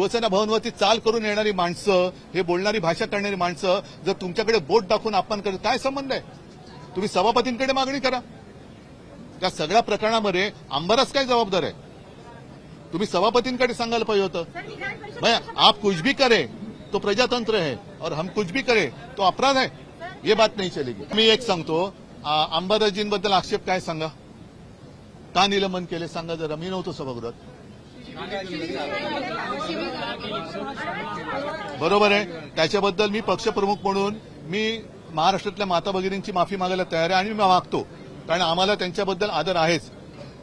शिवसेना भवनवरती चाल करून येणारी माणसं हे बोलणारी भाषा करणारी माणसं जर तुमच्याकडे बोट दाखवून आपण करत काय संबंध आहे? तुम्ही सभापतींकडे मागणी करा. त्या सगळ्या प्रकरणामध्ये आंबरस काय जबाबदार आहे? तुम्ही सभापतींकडे सांगायला पाहिजे होतं. भैया आप कुछ भी करे तो प्रजातंत्र है और हम कुछ भी करे तो अपराध है. ये बात नहीं चलेगी. मी एक सांगतो आ, अंबादासजींबद्दल आक्षेप काय सांगा? का निलंबन केले? सांगा जरा. मी नव्हतो सभागृहात. बरोबर आहे. त्याच्याबद्दल मी पक्षप्रमुख म्हणून मी महाराष्ट्रातल्या माता भगिनींची माफी मागायला तयार आहे आणि मी मागतो. कारण आम्हाला त्यांच्याबद्दल आदर आहेच.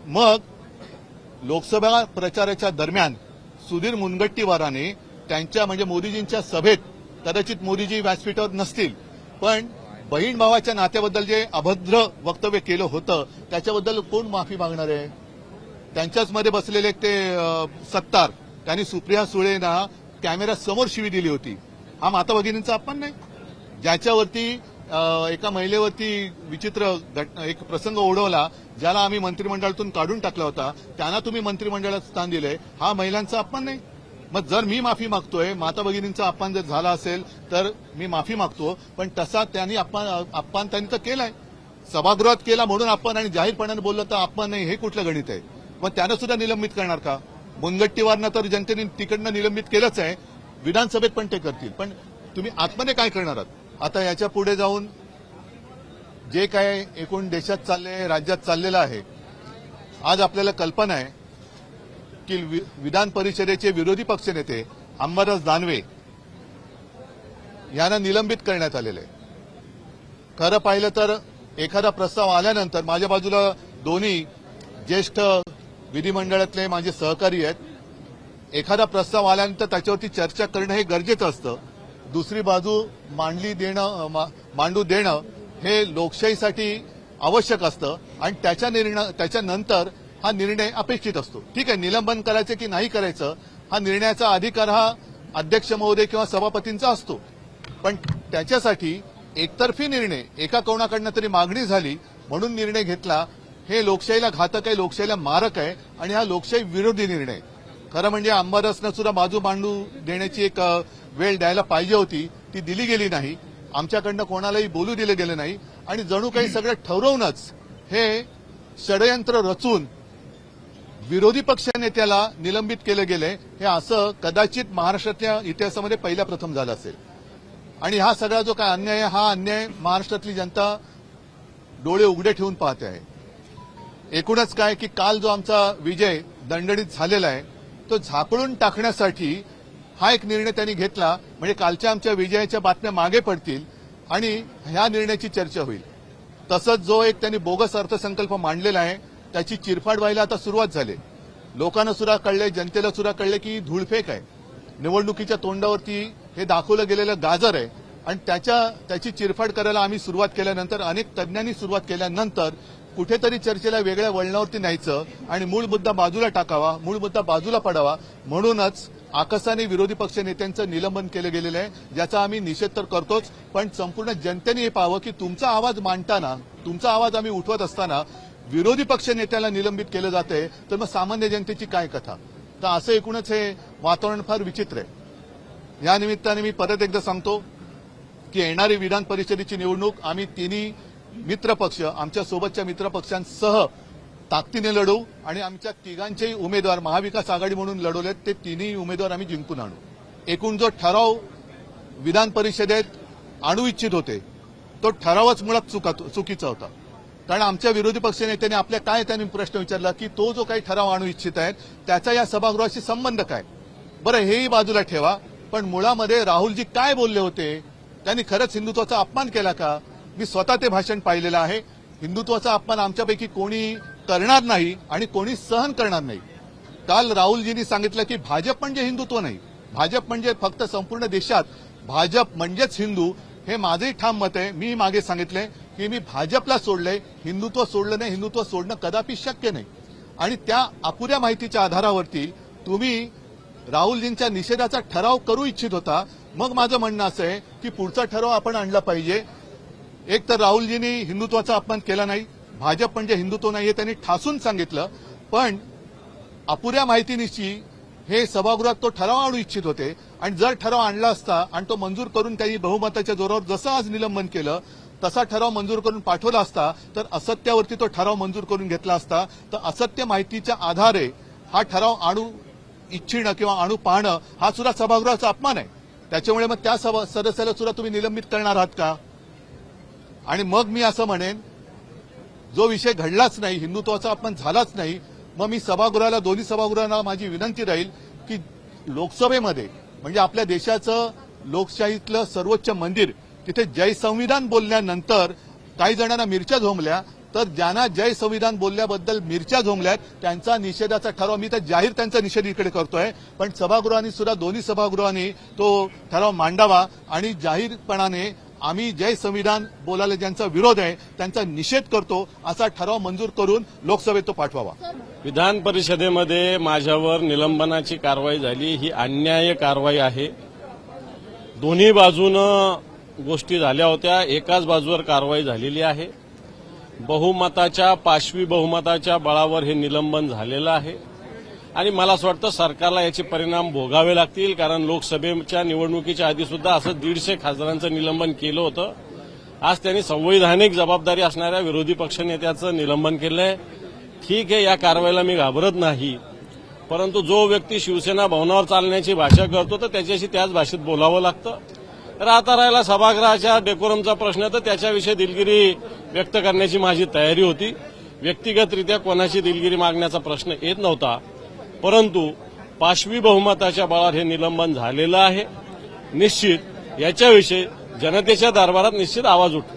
मग लोकसभा प्रचाराच्या दरम्यान सुधीर मुनगट्टीवाराने त्यांच्या म्हणजे मोदीजींच्या सभेत कदाचित मोदीजी व्यासपीठावर नसतील पण बहीण भावाच्या नात्याबद्दल जे अभद्र वक्तव्य केलं होतं त्याच्याबद्दल कोण माफी मागणार आहे? त्यांच्याच मध्ये बसलेले ते सत्तार. त्यांनी सुप्रिया सुळेंना कॅमेरा समोर शिवी दिली होती. हा माता भगिनींचा अपमान नाही. ज्याच्यावरती एका महिलेवरती विचित्र एक प्रसंग ओढवला ज्याला आम्ही मंत्रिमंडळातून काढून टाकला होता त्यांना तुम्ही मंत्रिमंडळात स्थान दिले हा महिलांचा अपमान नाही. मग जर मी माफी मागतोय माता भगिनींचा अपमान जर झाला असेल तर मी माफी मागतो. पण तसा त्यांनी अपमान अपमान त्यांनी तर केलाय. सभागृहात केला म्हणून आपण आणि जाहीरपणाने बोललं तर अपमान नाही हे कुठलं गणित आहे? मग त्यानं सुद्धा निलंबित करणार का? मुनगट्टीवारनं तर जनतेने तिकडनं निलंबित केलंच आहे. विधानसभेत पण ते करतील. पण तुम्ही आतमध्ये काय करणार आहात? आता याच्यापुढे जाऊन जे काय एकूण देशात चालले राज्यात चाललेलं आहे आज आपल्याला कल्पना आहे की वि- विधान परिषदेचे विरोधी पक्षनेते अंबादास दानवे यांना निलंबित करण्यात आलेले आहे. खरं पाहिलं तर एखादा प्रस्ताव आल्यानंतर माझ्या बाजूला दोन्ही ज्येष्ठ विधिमंडळातले माझे सहकारी आहेत. एखादा प्रस्ताव आल्यानंतर त्याच्यावरती चर्चा करणं हे गरजेचं असतं. दुसरी बाजू मांडली देणं मांडू देणं हे लोकशाहीसाठी आवश्यक असतं आणि त्याच्या निर्णय त्याच्यानंतर हा निर्णय अपेक्षित असतो. ठीक आहे निलंबन करायचं की नाही करायचं हा निर्णयाचा अधिकार हा अध्यक्ष महोदय किंवा सभापतींचा असतो. पण त्याच्यासाठी एकतर्फी निर्णय एका कोणाकडनं तरी मागणी झाली म्हणून निर्णय घेतला हे लोकशाहीला घातक आहे लोकशाहीला मारक आहे आणि हा लोकशाही विरोधी निर्णय. आहे. खरं म्हणजे आंबारसनं सुद्धा बाजू मांडू देण्याची एक वेळ द्यायला पाहिजे होती. ती दिली गेली नाही. आमच्याकडनं कोणालाही बोलू दिलं गेलं नाही. आणि जणू काही सगळं ठरवूनच हे षडयंत्र रचून विरोधी पक्ष नेत्याला निलंबित केलं गेलंय. हे असं कदाचित महाराष्ट्रातल्या इतिहासामध्ये पहिल्या प्रथम झालं असेल. आणि हा सगळा जो काय अन्याय आहे हा अन्याय महाराष्ट्रातली जनता डोळे उघडे ठेवून पाहते आहे. एकूणच काय की काल जो आमचा विजय दणदणीत झालेला आहे तो झाकळून टाकण्यासाठी हा एक निर्णय त्यांनी घेतला. म्हणजे कालच्या आमच्या विजयाच्या बातम्या मागे पडतील आणि ह्या निर्णयाची चर्चा होईल. तसंच जो एक त्यांनी बोगस अर्थसंकल्प मांडलेला आहे त्याची चिरफाड व्हायला आता सुरुवात झाली. लोकांना सुद्धा कळले जनतेला सुद्धा कळले की धूळफेक आहे. निवडणुकीच्या तोंडावरती हे दाखवलं गेलेलं गाजर आहे आणि त्याच्या त्याची चिरफाड करायला आम्ही सुरुवात केल्यानंतर अनेक तज्ज्ञांनी सुरुवात केल्यानंतर कुठेतरी चर्चेला वेगळ्या वळणावरती न्यायचं आणि मूळ मुद्दा बाजूला टाकावा मूळ मुद्दा बाजूला पडावा म्हणूनच आकसाने विरोधी पक्ष नेत्यांचं निलंबन केलं गेलेलं आहे ज्याचा आम्ही निषेध तर करतोच पण संपूर्ण जनतेने हे पाहावं की तुमचा आवाज मांडताना तुमचा आवाज आम्ही उठवत असताना विरोधी पक्ष नेत्याला निलंबित केलं जाते तर मग सामान्य जनतेची काय कथा? तर असं एकूणच हे वातावरण फार विचित्र आहे. या निमित्ताने मी परत एकदा सांगतो की येणारी विधान परिषदेची निवडणूक आम्ही तिन्ही मित्रपक्ष आमच्या सोबतच्या मित्रपक्षांसह ताकदीने लढवू आणि आमच्या तिघांचेही उमेदवार महाविकास आघाडी म्हणून लढवलेत ते तिन्ही उमेदवार आम्ही जिंकून आणू. एकूण जो ठराव विधान परिषदेत आणू इच्छित होते तो ठरावच मुळात चुकीचा होता. कारण आमच्या विरोधी पक्ष नेत्याने आपल्या काय त्यांनी प्रश्न विचारला की तो जो काही ठराव आणू इच्छित आहे त्याचा या सभागृहाशी संबंध काय? बरं हेही बाजूला ठेवा पण मुळामध्ये राहुलजी काय बोलले होते? त्यांनी खरंच हिंदुत्वाचा अपमान केला का? मी स्वतः ते भाषण पाहिलेलं आहे. हिंदुत्वाचा अपमान आमच्यापैकी कोणी करणार नाही आणि कोणी सहन करणार नाही. काल राहुलजींनी सांगितलं की भाजप म्हणजे हिंदुत्व नाही. भाजप म्हणजे फक्त संपूर्ण देशात भाजप म्हणजेच हिंदू हे माझंही ठाम मत आहे. मी मागे सांगितले की मी भाजपला सोडले हिंदुत्व सोडलं नाही हिंदुत्व सोडणं कदापि शक्य नाही. आणि त्या अपुऱ्या माहितीच्या आधारावरती तुम्ही राहुलजींच्या निषेधाचा ठराव करू इच्छित होता. मग माझं म्हणणं असं आहे की पुढचा ठराव आपण आणला पाहिजे. एक तर राहुलजींनी हिंदुत्वाचा अपमान केला नाही. भाजप म्हणजे हिंदुत्व नाही हे त्यांनी ठासून सांगितलं. पण अपुऱ्या माहितीनिशी हे सभागृहात तो ठराव आणू इच्छित होते. आणि जर ठराव आणला असता आणि तो मंजूर करून त्यांनी बहुमताच्या जोरावर जसं आज निलंबन केलं तसा ठराव मंजूर करून पाठवला असता तर असत्यावरती तो ठराव मंजूर करून घेतला असता तर असत्य माहितीच्या आधारे हा ठराव आणू इच्छिणं किंवा आणू पाहणं हा सुद्धा सभागृहाचा अपमान आहे. त्याच्यामुळे मग त्या सभा सदस्याला सुद्धा तुम्ही निलंबित करणार आहात का? आणि मग मी असं म्हणेन जो विषय घडलाच नाही हिंदुत्वाचा अपमान झालाच नाही मग मी सभागृहाला दोन्ही सभागृहांना माझी विनंती राहील की लोकसभेमध्ये म्हणजे आपल्या देशाचं लोकशाहीतलं सर्वोच्च मंदिर तिथे जय संविधान बोलल्यानंतर काही जणांना मिरच्या झोंबल्या तर ज्यांना जय संविधान बोलल्याबद्दल मिरच्या झोंबल्यात त्यांचा निषेधाचा ठराव मी तर जाहीर त्यांचा निषेध इकडे करतोय पण सभागृहांनी सुद्धा दोन्ही सभागृहांनी तो ठराव मांडावा आणि जाहीरपणाने आम्ही जय संविधान बोलायला ज्यांचा विरोध आहे त्यांचा निषेध करतो असा ठराव मंजूर करून लोकसभेत तो पाठवावा. विधान परिषदेमध्ये माझ्यावर निलंबनाची कारवाई झाली ही अन्याय कारवाई आहे. दोन्ही बाजूनं गोष्टी झाल्या होत्या एकाच बाजूवर कारवाई झालेली आहे. बहुमताच्या पाशवी बहुमताच्या बळावर हे निलंबन झालेलं आहे. आणि मला असं वाटतं सरकारला याचे परिणाम भोगावे लागतील कारण लोकसभेच्या निवडणुकीच्या आधी सुद्धा असं दीडशे खासदारांचं निलंबन केलं होतं. आज त्यांनी संवैधानिक जबाबदारी असणाऱ्या विरोधी पक्षनेत्याचं निलंबन केलं आहे ठीक आहे या कारवाईला मी घाबरत नाही. परंतु जो व्यक्ती शिवसेना भवनावर चालण्याची भाषा करतो तर त्याच्याशी त्याच भाषेत बोलावं लागतं. तर आता राहिला सभागृहाच्या डेकोरमचा प्रश्न तर त्याच्याविषयी दिलगिरी व्यक्त करण्याची माझी तयारी होती. व्यक्तिगतरित्या कोणाची दिलगिरी मागण्याचा प्रश्न येत नव्हता. परंतु पाशवी बहुमताच्या बळावर हे निलंबन झालेलं आहे. निश्चित याच्याविषयी जनतेच्या दरबारात निश्चित आवाज उठतो.